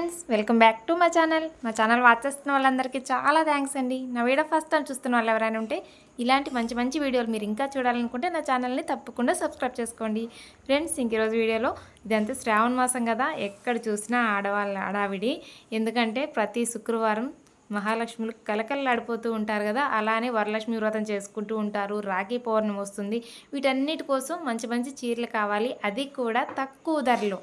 Friends welcome back to మా channel. మా channel watch చేస్తున్న వాళ్ళందరికీ చాలా థ్యాంక్స్ అండి. నా వీడియో ఫస్ట్ టైం చూస్తున్న వాళ్ళు ఎవరైనా ఉంటే ఇలాంటి మంచి మంచి వీడియోలు మీరు ఇంకా చూడాలనుకుంటే నా ఛానల్ని తప్పకుండా సబ్స్క్రైబ్ చేసుకోండి. ఫ్రెండ్స్ ఇంక ఈరోజు వీడియోలో ఇదంతా శ్రావణ మాసం కదా ఎక్కడ చూసినా ఆడవాళ్ళ ఆడావిడి. ఎందుకంటే ప్రతి శుక్రవారం మహాలక్ష్ములు కలకలలాడిపోతూ ఉంటారు కదా అలానే వరలక్ష్మి వ్రతం చేసుకుంటూ ఉంటారు రాఖీ పౌర్ణమి వస్తుంది. వీటన్నిటి కోసం మంచి మంచి చీరలు కావాలి. అది కూడా తక్కువ ధరలో.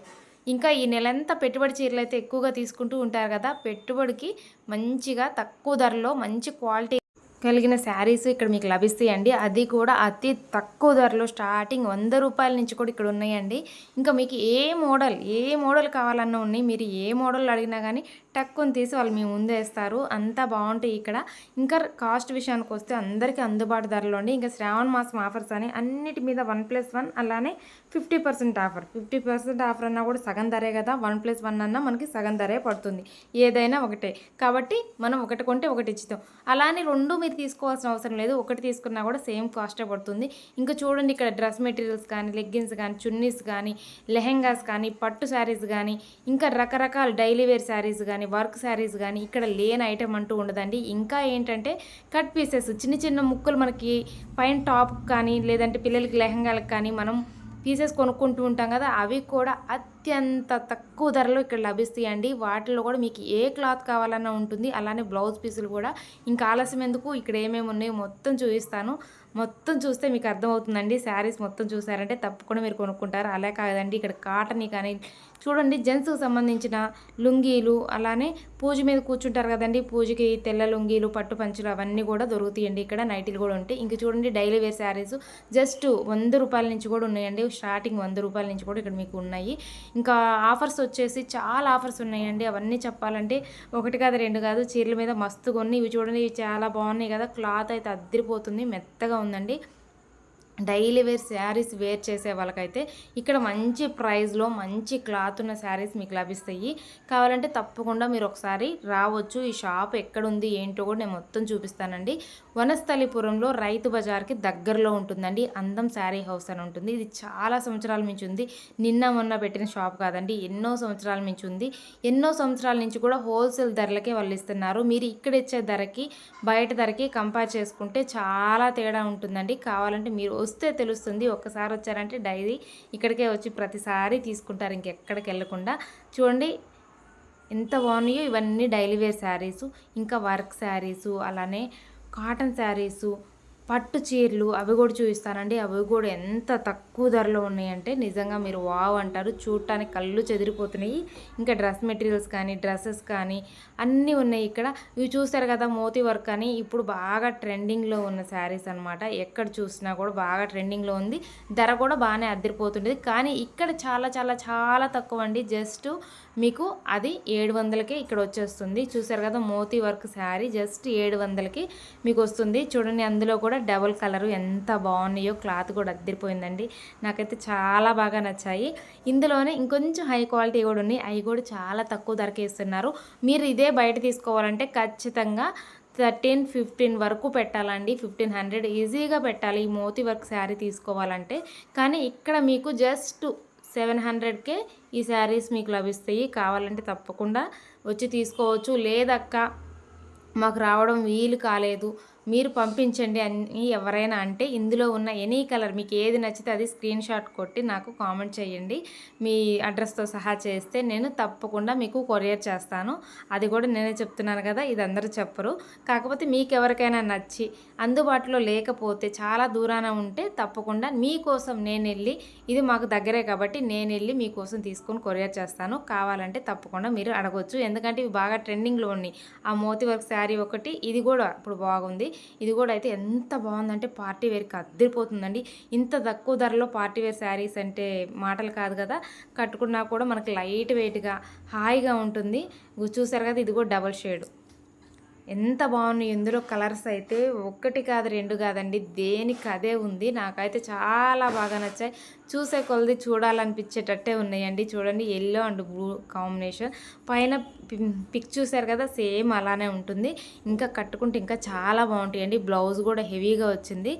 ఇంకా ఈ నెలంతా పెట్టుబడి చీరలు అయితే ఎక్కువగా తీసుకుంటూ ఉంటారు కదా పెట్టుబడికి మంచిగా తక్కువ ధరలో మంచి క్వాలిటీ కలిగిన శారీస్ ఇక్కడ మీకు లభిస్తాయండి. అది కూడా అతి తక్కువ ధరలో స్టార్టింగ్ వంద రూపాయల నుంచి కూడా ఇక్కడ ఉన్నాయండి. ఇంకా మీకు ఏ మోడల్ ఏ మోడల్ కావాలన్నా ఉన్నాయి మీరు ఏ మోడల్ అడిగినా కానీ టక్కుని తీసి వాళ్ళు మీ ముందేస్తారు అంతా బాగుంటాయి ఇక్కడ. ఇంకా కాస్ట్ విషయానికి వస్తే అందరికీ అందుబాటు ధరలో అండి ఇంకా శ్రావణ మాసం ఆఫర్స్ అని అన్నిటి మీద వన్ ప్లస్ వన్ అలానే fifty percent offer. Fifty percent offer అన్నా కూడా సగం ధరే కదా వన్ ప్లస్ వన్ అన్నా మనకి సగం ధరే పడుతుంది. ఏదైనా ఒకటే. కాబట్టి మనం ఒకటి కొంటే ఒకటి ఇచ్చుతాం. అలానే రెండు మీరు తీసుకోవాల్సిన అవసరం లేదు. ఒకటి తీసుకున్నా కూడా సేమ్ కాస్టే పడుతుంది. ఇంకా చూడండి ఇక్కడ డ్రెస్ మెటీరియల్స్ కానీ లెగ్గిన్స్ కానీ చున్నీస్ కానీ లెహెంగాస్ కానీ పట్టు శారీస్ కానీ ఇంకా రకరకాల డైలీ వేర్ శారీస్ కానీ వర్క్ శారీస్ కానీ ఇక్కడ లేని ఐటెం అంటూ ఉండదండి. ఇంకా ఏంటంటే కట్ పీసెస్ చిన్న చిన్న ముక్కలు మనకి పైన టాప్ కానీ లేదంటే పిల్లలకి లెహంగాలకు కానీ మనం పీసెస్ కొనుక్కుంటూ ఉంటాం కదా అవి కూడా అత్యంత తక్కువ ధరలో ఇక్కడ లభిస్తాయండి. వాటిలో కూడా మీకు ఏ క్లాత్ కావాలన్నా ఉంటుంది. అలానే బ్లౌజ్ పీసులు కూడా. ఇంకా ఆలస్యం ఎందుకు? ఇక్కడ ఏమేమి ఉన్నాయో మొత్తం చూపిస్తాను. మొత్తం చూస్తే మీకు అర్థమవుతుందండి. శారీస్ మొత్తం చూసారంటే తప్పకుండా మీరు కొనుక్కుంటారు. అలా కాదండి. ఇక్కడ కాటన్ కానీ చూడండి జెంట్స్కి సంబంధించిన లుంగీలు అలానే పూజ మీద కూర్చుంటారు కదండి. పూజకి తెల్ల లుంగీలు పట్టు పంచులు అవన్నీ కూడా దొరుకుతాయండి. ఇక్కడ నైటీలు కూడా ఉంటాయి. ఇంక చూడండి డైలీ వేర్ శారీస్ జస్ట్ వంద రూపాయల నుంచి కూడా ఉన్నాయండి. స్టార్టింగ్ వంద రూపాయల నుంచి కూడా ఇక్కడ మీకు ఉన్నాయి. ఇంకా ఆఫర్స్ వచ్చేసి చాలా ఆఫర్స్ ఉన్నాయండి. అవన్నీ చెప్పాలంటే ఒకటి కాదు రెండు కాదు చీరల మీద మస్తు కొన్ని. ఇవి చూడండి ఇవి చాలా బాగున్నాయి కదా. క్లాత్ అయితే అద్దరిపోతుంది మెత్తగా ఉందండి. డైలీ వేర్ శారీస్ వేర్ చేసే వాళ్ళకైతే ఇక్కడ మంచి ప్రైస్లో మంచి క్లాత్ ఉన్న శారీస్ మీకు లభిస్తాయి. కావాలంటే తప్పకుండా మీరు ఒకసారి రావచ్చు. ఈ షాప్ ఎక్కడుంది ఏంటో కూడా నేను మొత్తం చూపిస్తానండి. వనస్థలిపురంలో రైతు బజార్కి దగ్గరలో ఉంటుందండి. అందం శారీ హౌస్ అని ఉంటుంది. ఇది చాలా సంవత్సరాల నుంచి ఉంది. నిన్న మొన్న పెట్టిన షాప్ కాదండి. ఎన్నో సంవత్సరాల నుంచి ఉంది. ఎన్నో సంవత్సరాల నుంచి కూడా హోల్సేల్ ధరలకే వాళ్ళు ఇస్తున్నారు. మీరు ఇక్కడ ఇచ్చే ధరకి బయట ధరకి కంపేర్ చేసుకుంటే చాలా తేడా ఉంటుందండి. కావాలంటే మీరు వస్తే తెలుస్తుంది ఒక్కసారి వచ్చారంటే డైరీ ఇక్కడికే వచ్చి ప్రతిసారి తీసుకుంటారు ఇంకెక్కడికి వెళ్ళకుండా. చూడండి ఎంత బాగున్నాయో ఇవన్నీ డైలీ వేర్ శారీసు ఇంకా వర్క్ శారీసు అలానే కాటన్ శారీసు పట్టు చీరలు అవి కూడా చూపిస్తానండి. అవి కూడా ఎంత తక్కువ ధరలో ఉన్నాయంటే నిజంగా మీరు వావ్ అంటారు. చూడటానికి కళ్ళు చెదిరిపోతున్నాయి. ఇంకా డ్రెస్ మెటీరియల్స్ కానీ డ్రెస్సెస్ కానీ అన్నీ ఉన్నాయి ఇక్కడ. ఇవి చూస్తారు కదా మోతీ వర్క్ అని. ఇప్పుడు బాగా ట్రెండింగ్లో ఉన్న శారీస్ అనమాట ఎక్కడ చూసినా కూడా బాగా ట్రెండింగ్లో ఉంది. ధర కూడా బాగానే అద్దరిపోతుండేది. కానీ ఇక్కడ చాలా చాలా చాలా తక్కువ అండి జస్ట్ మీకు అది ఏడు వందలకే ఇక్కడ వచ్చేస్తుంది. చూసారు కదా మోతీ వర్క్ శారీ జస్ట్ ఏడు వందలకి మీకు వస్తుంది. చూడండి అందులో కూడా డబుల్ కలర్ ఎంత బాగున్నాయో క్లాత్ కూడా అద్దరిపోయిందండి. నాకైతే చాలా బాగా నచ్చాయి. ఇందులోనే ఇంకొంచెం హై క్వాలిటీ కూడా ఉన్నాయి. అవి కూడా చాలా తక్కువ ధరకే ఇస్తున్నారు. మీరు ఇదే బయట తీసుకోవాలంటే ఖచ్చితంగా థర్టీన్ ఫిఫ్టీన్ వరకు పెట్టాలండి. ఫిఫ్టీన్ హండ్రెడ్ ఈజీగా పెట్టాలి ఈ మోతీ వర్క్ శారీ తీసుకోవాలంటే. కానీ ఇక్కడ మీకు జస్ట్ సెవెన్ హండ్రెడ్కే ఈ శారీస్ మీకు లభిస్తాయి. కావాలంటే తప్పకుండా వచ్చి తీసుకోవచ్చు. లేదక్క మాకు రావడం వీలు కాలేదు. మీరు పంపించండి అని ఎవరైనా అంటే ఇందులో ఉన్న ఎనీ కలర్ మీకు ఏది నచ్చితే అది స్క్రీన్ షాట్ కొట్టి నాకు కామెంట్ చేయండి. మీ అడ్రస్తో సహా చేస్తే నేను తప్పకుండా మీకు కొరియర్ చేస్తాను. అది కూడా నేనే చెప్తున్నాను కదా ఇది అందరూ చెప్పరు. కాకపోతే మీకు ఎవరికైనా నచ్చి అందుబాటులో లేకపోతే చాలా దూరాన ఉంటే తప్పకుండా మీకోసం నేను వెళ్ళి ఇది మాకు దగ్గరే కాబట్టి నేను వెళ్ళి మీకోసం తీసుకొని కొరియర్ చేస్తాను. కావాలంటే తప్పకుండా మీరు అడగవచ్చు ఎందుకంటే ఇవి బాగా ట్రెండింగ్లో ఉన్నాయి. ఆ మోతి వర్క్ శారీ ఒకటి ఇది కూడా ఇప్పుడు బాగుంది. ఇది కూడా అయితే ఎంత బాగుందంటే పార్టీ వేర్కి అద్దరిపోతుందండి. ఇంత తక్కువ ధరలో పార్టీ వేర్ శారీస్ అంటే మాటలు కాదు కదా. కట్టుకున్నా కూడా మనకు లైట్ వెయిట్గా హాయిగా ఉంటుంది. చూసారు కదా ఇది కూడా డబల్ షేడ్. ఎంత బాగున్నాయి. ఇందులో కలర్స్ అయితే ఒక్కటి కాదు రెండు కాదండి. దేనికి అదే ఉంది. నాకైతే చాలా బాగా నచ్చాయి. చూసే కొలది చూడాలనిపించేటట్టే ఉన్నాయండి. చూడండి ఎల్లో అండ్ బ్లూ కాంబినేషన్ పైన పిక్ చూసారు కదా సేమ్ అలానే ఉంటుంది. ఇంకా కట్టుకుంటే ఇంకా చాలా బాగుంటాయండి. బ్లౌజ్ కూడా హెవీగా వచ్చింది.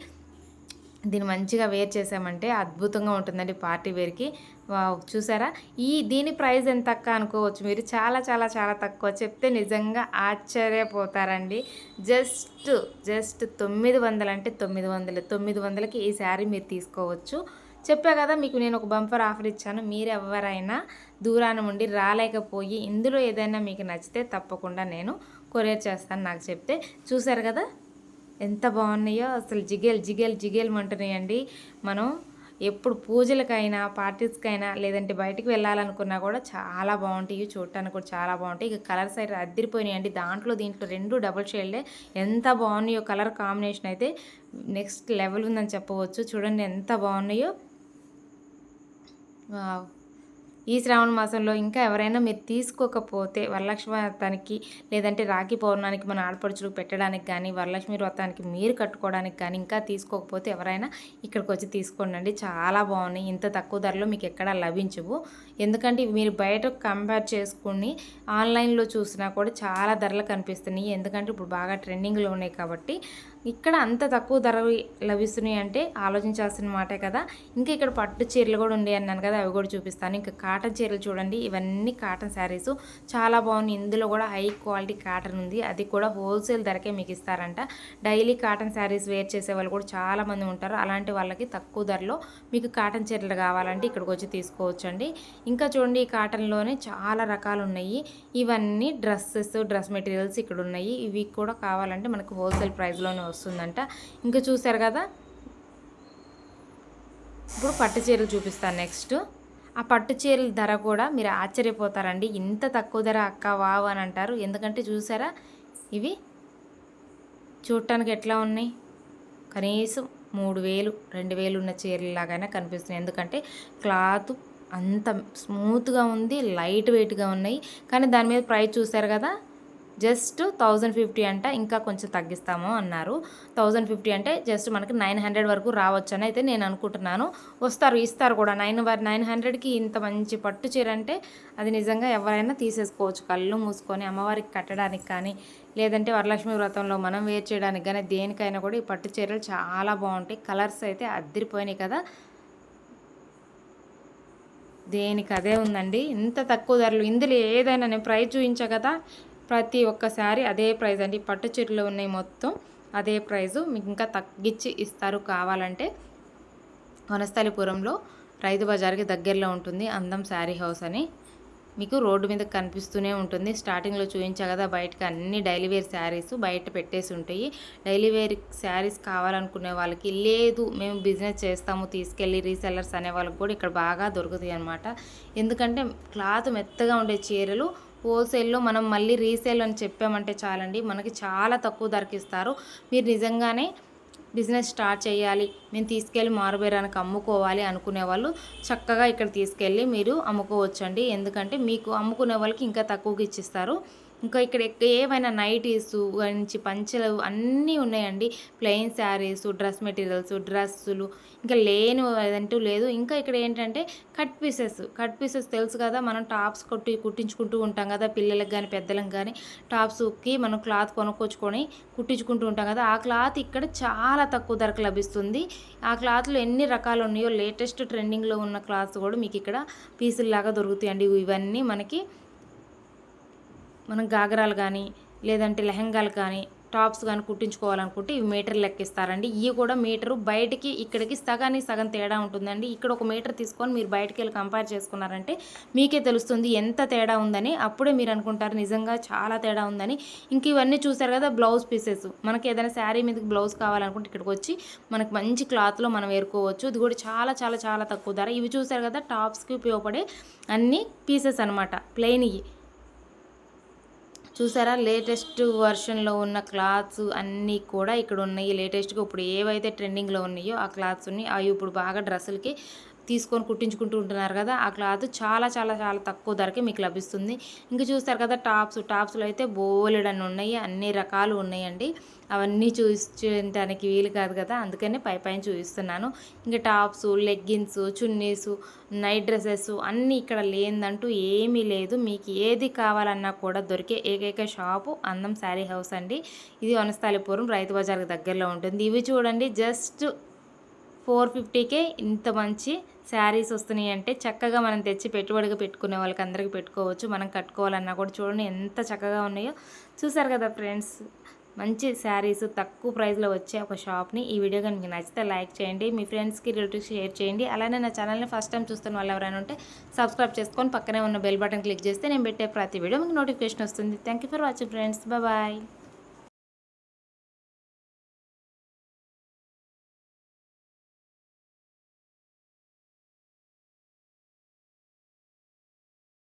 దీన్ని మంచిగా వేర్ చేసామంటే అద్భుతంగా ఉంటుందండి పార్టీ వేర్కి. వావ్ చూసారా? ఈ దీని ప్రైస్ ఎంత తక్కువ అనుకోవచ్చు మీరు? చాలా చాలా చాలా తక్కువ. చెప్తే నిజంగా ఆశ్చర్యపోతారండి. జస్ట్ జస్ట్ తొమ్మిది వందలు అంటే తొమ్మిది వందలు. తొమ్మిది వందలకి ఈ శారీ మీరు తీసుకోవచ్చు. చెప్పా కదా మీకు నేను ఒక బంపర్ ఆఫర్ ఇచ్చాను. మీరు ఎవరైనా దూరాన ఉండి రాలేకపోయి ఇందులో ఏదైనా మీకు నచ్చితే తప్పకుండా నేను కొరియర్ చేస్తాను నాకు చెప్తే. చూసారు కదా? ఎంత బాగున్నాయో అసలు జిగేల్ జిగేల్ జిగేల్ అంటున్నాయండి. మనం ఎప్పుడు పూజలకైనా పార్టీస్కైనా లేదంటే బయటికి వెళ్ళాలనుకున్నా కూడా చాలా బాగుంటాయి. చూడటానికి కూడా చాలా బాగుంటాయి. ఇక కలర్స్ అయితే అద్దరిపోయినాయండి. దాంట్లో దీంట్లో రెండు డబుల్ షేడ్లే ఎంత బాగున్నాయో కలర్ కాంబినేషన్ అయితే నెక్స్ట్ లెవెల్ ఉందని చెప్పవచ్చు. చూడండి ఎంత బాగున్నాయో. ఈ శ్రావణ మాసంలో ఇంకా ఎవరైనా మీరు తీసుకోకపోతే వరలక్ష్మి వ్రతానికి లేదంటే రాఖీ పౌర్ణానికి మన ఆడపడుచులకు పెట్టడానికి కానీ వరలక్ష్మి వ్రతానికి మీరు కట్టుకోవడానికి కానీ ఇంకా తీసుకోకపోతే ఎవరైనా ఇక్కడికి వచ్చి తీసుకోండి చాలా బాగున్నాయి. ఇంత తక్కువ ధరలో మీకు ఎక్కడా లభించవు. ఎందుకంటే మీరు బయట కంపేర్ చేసుకుని ఆన్లైన్లో చూసినా కూడా చాలా ధరలు కనిపిస్తున్నాయి. ఎందుకంటే ఇప్పుడు బాగా ట్రెండింగ్లో ఉన్నాయి కాబట్టి ఇక్కడ అంత తక్కువ ధర లభిస్తున్నాయి అంటే ఆలోచించాల్సిన మాటే కదా. ఇంకా ఇక్కడ పట్టు చీరలు కూడా ఉన్నాయి అన్నాను కదా అవి కూడా చూపిస్తాను. ఇంకా కాటన్ చీరలు చూడండి. ఇవన్నీ కాటన్ శారీస్. చాలా బాగుంది ఇందులో కూడా హై క్వాలిటీ కాటన్ ఉంది. అది కూడా హోల్సేల్ ధరకే మీకు ఇస్తారంట. డైలీ కాటన్ శారీస్ వేర్ చేసే వాళ్ళు కూడా చాలామంది ఉంటారు. అలాంటి వాళ్ళకి తక్కువ ధరలో మీకు కాటన్ చీరలు కావాలంటే ఇక్కడికి వచ్చి తీసుకోవచ్చండి. ఇంకా చూడండి ఈ కాటన్లోనే చాలా రకాలు ఉన్నాయి. ఇవన్నీ డ్రెస్సెస్ డ్రెస్ మెటీరియల్స్ ఇక్కడ ఉన్నాయి. ఇవి కూడా కావాలంటే మనకు హోల్సేల్ ప్రైస్లోనే వస్తుందంట. ఇంకా చూసారు కదా? ఇప్పుడు పట్టు చీరలు చూపిస్తాను నెక్స్ట్. ఆ పట్టు చీరల ధర కూడా మీరు ఆశ్చర్యపోతారండి. ఇంత తక్కువ ధర అక్క వావ్ అని అంటారు. ఎందుకంటే చూసారా? ఇవి చూడటానికి ఎట్లా ఉన్నాయి? కనీసం మూడు వేలు రెండు వేలు ఉన్న చీరలాగానే కనిపిస్తున్నాయి. ఎందుకంటే క్లాత్ అంత స్మూత్గా ఉంది లైట్ వెయిట్గా ఉన్నాయి. కానీ దాని మీద ప్రైస్ చూసారు కదా? జస్ట్ థౌజండ్ ఫిఫ్టీ అంటే ఇంకా కొంచెం తగ్గిస్తాము అన్నారు. థౌజండ్ ఫిఫ్టీ అంటే జస్ట్ మనకి నైన్ హండ్రెడ్ వరకు రావచ్చు అని అయితే నేను అనుకుంటున్నాను. వస్తారు ఇస్తారు కూడా. నైన్ నైన్ హండ్రెడ్కి ఇంత మంచి పట్టు చీర అంటే అది నిజంగా ఎవరైనా తీసేసుకోవచ్చు. కళ్ళు మూసుకొని అమ్మవారికి కట్టడానికి కానీ లేదంటే వరలక్ష్మి వ్రతంలో మనం వేర్ చేయడానికి కానీ దేనికైనా కూడా ఈ పట్టు చీరలు చాలా బాగుంటాయి. కలర్స్ అయితే అద్దరిపోయినాయి కదా. దేనికి అదే ఉందండి? ఇంత తక్కువ ధరలు. ఇందులో ఏదైనా నేను ప్రైస్ చూపించా కదా. ప్రతి ఒక్క శారీ అదే ప్రైస్ అండి. పట్టు చీరలు ఉన్నాయి మొత్తం అదే ప్రైజు. మీకు ఇంకా తగ్గించి ఇస్తారు కావాలంటే వనస్థలిపురంలో రైతు బజార్కి దగ్గరలో ఉంటుంది. అందం శారీ హౌస్ అని. మీకు రోడ్డు మీద కనిపిస్తూనే ఉంటుంది. స్టార్టింగ్లో చూపించా కదా బయటకు అన్ని డైలీ వేర్ శారీస్ బయట పెట్టేసి ఉంటాయి. డైలీ వేర్ శారీస్ కావాలనుకునే వాళ్ళకి లేదు మేము బిజినెస్ చేస్తాము తీసుకెళ్ళి రీసెల్లర్స్ అనే వాళ్ళకి కూడా ఇక్కడ బాగా దొరుకుతాయి అనమాట ఎందుకంటే క్లాత్ మెత్తగా ఉండే చీరలు హోల్సేల్లో మనం మళ్ళీ రీసేల్ అని చెప్పామంటే చాలండి. మనకి చాలా తక్కువ ధరకి ఇస్తారు. మీరు నిజంగానే బిజినెస్ స్టార్ట్ చేయాలి. మేము తీసుకెళ్ళి మారుబేరానికి అమ్ముకోవాలి అనుకునే వాళ్ళు చక్కగా ఇక్కడ తీసుకెళ్ళి మీరు అమ్ముకోవచ్చండి. ఎందుకంటే మీకు అమ్ముకునే వాళ్ళకి ఇంకా తక్కువకి ఇచ్చిస్తారు. ఇంకా ఇక్కడ ఏవైనా నైటీస్ నుంచి పంచలు అన్నీ ఉన్నాయండి. ప్లెయిన్ శారీస్ డ్రెస్ మెటీరియల్స్ డ్రెస్సులు. ఇంకా లేను అదంటూ లేదు. ఇంకా ఇక్కడ ఏంటంటే కట్ పీసెస్ కట్ పీసెస్ తెలుసు కదా మనం టాప్స్ కొట్టి కుట్టించుకుంటూ ఉంటాం కదా పిల్లలకు కానీ పెద్దలకు కానీ టాప్స్కి మనం క్లాత్ కొనుక్కొచ్చుకొని కుట్టించుకుంటూ ఉంటాం కదా. ఆ క్లాత్ ఇక్కడ చాలా తక్కువ ధరకు లభిస్తుంది. ఆ క్లాత్లో ఎన్ని రకాలు ఉన్నాయో లేటెస్ట్ ట్రెండింగ్లో ఉన్న క్లాత్స్ కూడా మీకు ఇక్కడ పీసుల్లాగా దొరుకుతాయండి. ఇవన్నీ మనకి మనం గాగరాలు కానీ లేదంటే లెహంగాలు కానీ టాప్స్ కానీ కుట్టించుకోవాలనుకుంటే ఇవి మీటర్ లెక్కిస్తారండి. ఇవి కూడా మీటరు బయటికి ఇక్కడికి సగానికి సగం తేడా ఉంటుందండి. ఇక్కడ ఒక మీటర్ తీసుకొని మీరు బయటికి వెళ్ళి కంపేర్ చేసుకున్నారంటే మీకే తెలుస్తుంది ఎంత తేడా ఉందని. అప్పుడే మీరు అనుకుంటారు నిజంగా చాలా తేడా ఉందని. ఇంక ఇవన్నీ చూసారు కదా బ్లౌజ్ పీసెస్ మనకి ఏదైనా శారీ మీదకి బ్లౌజ్ కావాలనుకుంటే ఇక్కడికి వచ్చి మనకు మంచి క్లాత్లో మనం వేరుకోవచ్చు ఇది కూడా చాలా చాలా చాలా తక్కువ ధర. ఇవి చూసారు కదా టాప్స్కి ఉపయోగపడే అన్ని పీసెస్ అనమాట ప్లెయిన్ ఇవి. చూసారా? లేటెస్ట్ వర్షన్లో ఉన్న క్లాత్స్ అన్నీ కూడా ఇక్కడ ఉన్నాయి లేటెస్ట్గా ఇప్పుడు ఏవైతే ట్రెండింగ్లో ఉన్నాయో ఆ క్లాత్స్ ఉన్నాయి. అవి ఇప్పుడు బాగా డ్రెస్సులకి తీసుకొని కుట్టించుకుంటూ ఉంటున్నారు కదా ఆ క్లాత్ చాలా చాలా చాలా తక్కువ ధరకే మీకు లభిస్తుంది. ఇంకా చూస్తారు కదా టాప్స్ టాప్స్లో అయితే బోలెడన్ని ఉన్నాయి అన్ని రకాలు ఉన్నాయండి. అవన్నీ చూపించడానికి వీలు కాదు కదా అందుకనే పై పైన చూపిస్తున్నాను. ఇంకా tops leggings chunnis night dresses అన్నీ ఇక్కడ లేదంటూ ఏమీ లేదు. మీకు ఏది కావాలన్నా కూడా దొరికే ఏకైక షాపు అందం శారీ హౌస్ అండి. ఇది వనస్థాలిపురం రైతు బజార్కి దగ్గరలో ఉంటుంది. ఇవి చూడండి జస్ట్ ఫోర్ ఫిఫ్టీకే ఇంత మంచి శారీస్ వస్తున్నాయి అంటే చక్కగా మనం తెచ్చి పెట్టుబడిగా పెట్టుకునే వాళ్ళకి అందరికీ పెట్టుకోవచ్చు. మనం కట్టుకోవాలన్నా కూడా చూడండి ఎంత చక్కగా ఉన్నాయో. చూసారు కదా ఫ్రెండ్స్ మంచి శారీస్ తక్కువ ప్రైస్లో వచ్చే ఒక షాప్ని. ఈ వీడియో కనుక నచ్చితే లైక్ చేయండి మీ ఫ్రెండ్స్కి రిలేటివ్స్ షేర్ చేయండి. అలానే నా ఛానల్ని ఫస్ట్ టైం చూస్తున్న వాళ్ళు ఎవరైనా ఉంటే సబ్స్క్రైబ్ చేసుకొని పక్కనే ఉన్న బెల్ బటన్ క్లిక్ చేస్తే నేను పెట్టే ప్రతి వీడియో మీకు నోటిఫికేషన్ వస్తుంది. Thank you for watching friends. Bye.